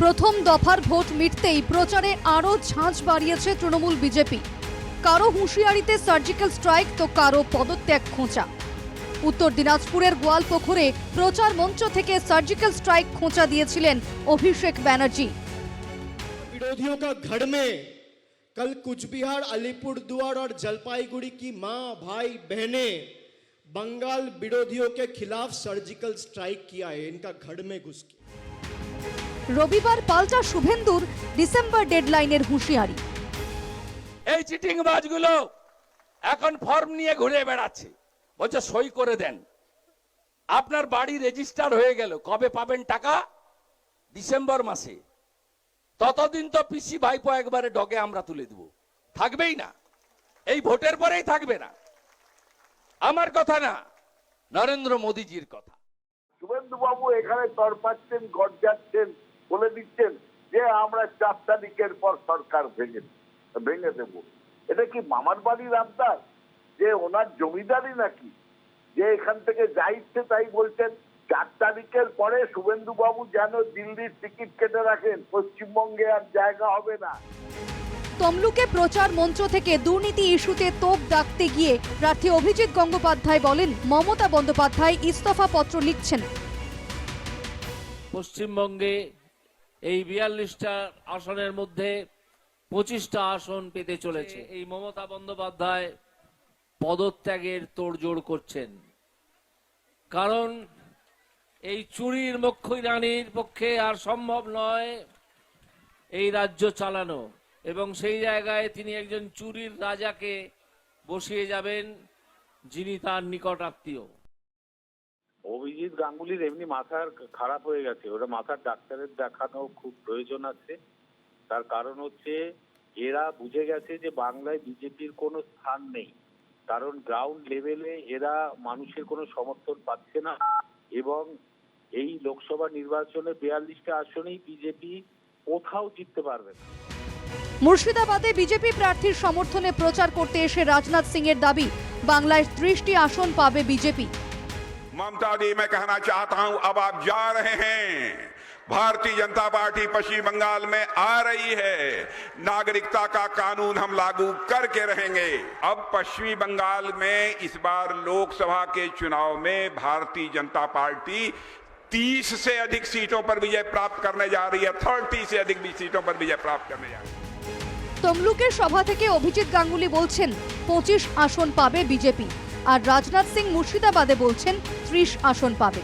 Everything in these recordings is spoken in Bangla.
প্রথম দফার ভোট মিটতেই প্রচারে আরও ঝাঁঝ বাড়িয়েছে তৃণমূল বিজেপি কারো হুঁশিয়ারিতে সার্জিক্যাল স্ট্রাইক তো কারো পদত্যাগ খোঁচা উত্তর দিনাজপুরের গোয়ালপুকুরে প্রচার মঞ্চ থেকে সার্জিক্যাল স্ট্রাইক খোঁচা দিয়েছিলেন অভিষেক ব্যানার্জি विरोधियों का घर में कल कुछ बिहार अलीपुर दुआर और जलपाईगुड़ी की मां भाई बहनें बंगाल विरोधियों के खिलाफ सर्जिकल स्ट्राइक किया है इनका घर में घुस के রবিবার পাল্টা শুভেন্দুর ডিসেম্বর ডেডলাইনের হুঁশিয়ারি। এই চিটিং বাজগুলো এখন ফর্ম নিয়ে ঘুরে বেড়াচ্ছে। বলছে সই করে দেন। আপনার বাড়ি রেজিস্টার হয়ে গেল। কবে পাবেন টাকা? ডিসেম্বর মাসে। ততদিন তো পিসি ভাইপো একবারে ডগে আমরা তুলে দেব। থাকবেই না। এই ভোটের পরেই থাকবে না। আমার কথা না নরেন্দ্র মোদীজির কথা। শুভেন্দু বাবু এখানে তরপাচ্ছেন গর্জাচ্ছেন। বলে দিচ্ছেন যে আমরা চার তারিখের পর সরকার ভেঙে ভেঙে দেব। এটা কি মামার বাড়ির আবদার? যে ওনার জমিদারি নাকি? যে এখান থেকে যা ইচ্ছে তাই বলছেন চার তারিখের পরে শুভেন্দু বাবু যেন দিল্লির টিকিট কেটে রাখেন পশ্চিমবঙ্গে আর জায়গা হবে না। তমলুকে প্রচার মঞ্চ থেকে দুর্নীতি ইস্যুতে তোপ ডাকতে গিয়ে প্রার্থী অভিজিৎ গঙ্গোপাধ্যায় বলেন মমতা বন্দ্যোপাধ্যায় ইস্তফা পত্র লিখছেন পশ্চিমবঙ্গে এই বিয়াল্লিশটা আসনের মধ্যে পঁচিশটা আসন পেতে চলেছে। এই মমতা বন্দ্যোপাধ্যায় পদত্যাগের তোড়জোড় করছেন। কারণ এই চুরির মক্ষী রানীর পক্ষে আর সম্ভব নয় এই রাজ্য চালানো। এবং সেই জায়গায় তিনি একজন চুরির রাজাকে বসিয়ে যাবেন যিনি তার নিকট আত্মীয়। অভিজিৎ গাঙ্গুলির এমনি মাথার খারাপ হয়ে গেছে। ওটা মাথার ডাক্তারের দেখানো খুব প্রয়োজন আছে। তার কারণ হচ্ছে, এরা বুঝে গেছে যে বাংলায় বিজেপির কোনো স্থান নেই। কারণ গ্রাউন্ড লেভেলে এরা মানুষের কোনো সমর্থন পাচ্ছে না এবং এই লোকসভা নির্বাচনে বিয়াল্লিশটা আসনেই বিজেপি কোথাও জিততে পারবে না। মুর্শিদাবাদে বিজেপি প্রার্থীর সমর্থনে প্রচার করতে এসে রাজনাথ সিং এর দাবি, বাংলায় ত্রিশটি আসন পাবে বিজেপি। ममता दी मैं कहना चाहता हूं अब आप जा रहे हैं भारतीय जनता पार्टी पश्चिम बंगाल में आ रही है नागरिकता का कानून हम लागू करके रहेंगे अब पश्चिमी बंगाल में इस बार लोकसभा के चुनाव में भारतीय जनता पार्टी 30 से अधिक सीटों पर विजय प्राप्त करने जा रही है 30 से अधिक भी सीटों पर विजय प्राप्त करने जा रही है তমলুকের সভা থেকে অভিজিৎ গাঙ্গুলি বলছেন পঁচিশ আসন পাবে বিজেপি আর রাজনাথ সিং মুর্শিদাবাদে বলছেন ত্রিশ আসন পাবে।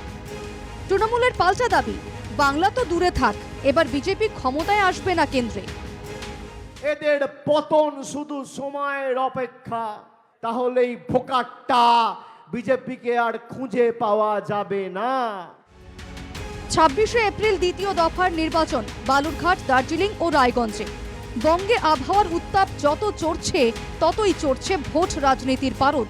তৃণমূলের পাল্টা দাবি বাংলা তো দূরে থাক এবার বিজেপি ক্ষমতায় আসবে না কেন্দ্রে। এদের পতন শুধু সময়ের অপেক্ষা তাহলেই ভোকাটটা বিজেপিকে আর খুঁজে পাওয়া যাবে না। ছাব্বিশে এপ্রিল দ্বিতীয় দফার নির্বাচন বালুরঘাট দার্জিলিং ও রায়গঞ্জে। বঙ্গে আবহাওয়ার উত্তাপ যত চড়ছে ততই চড়ছে ভোট রাজনীতির পারদ।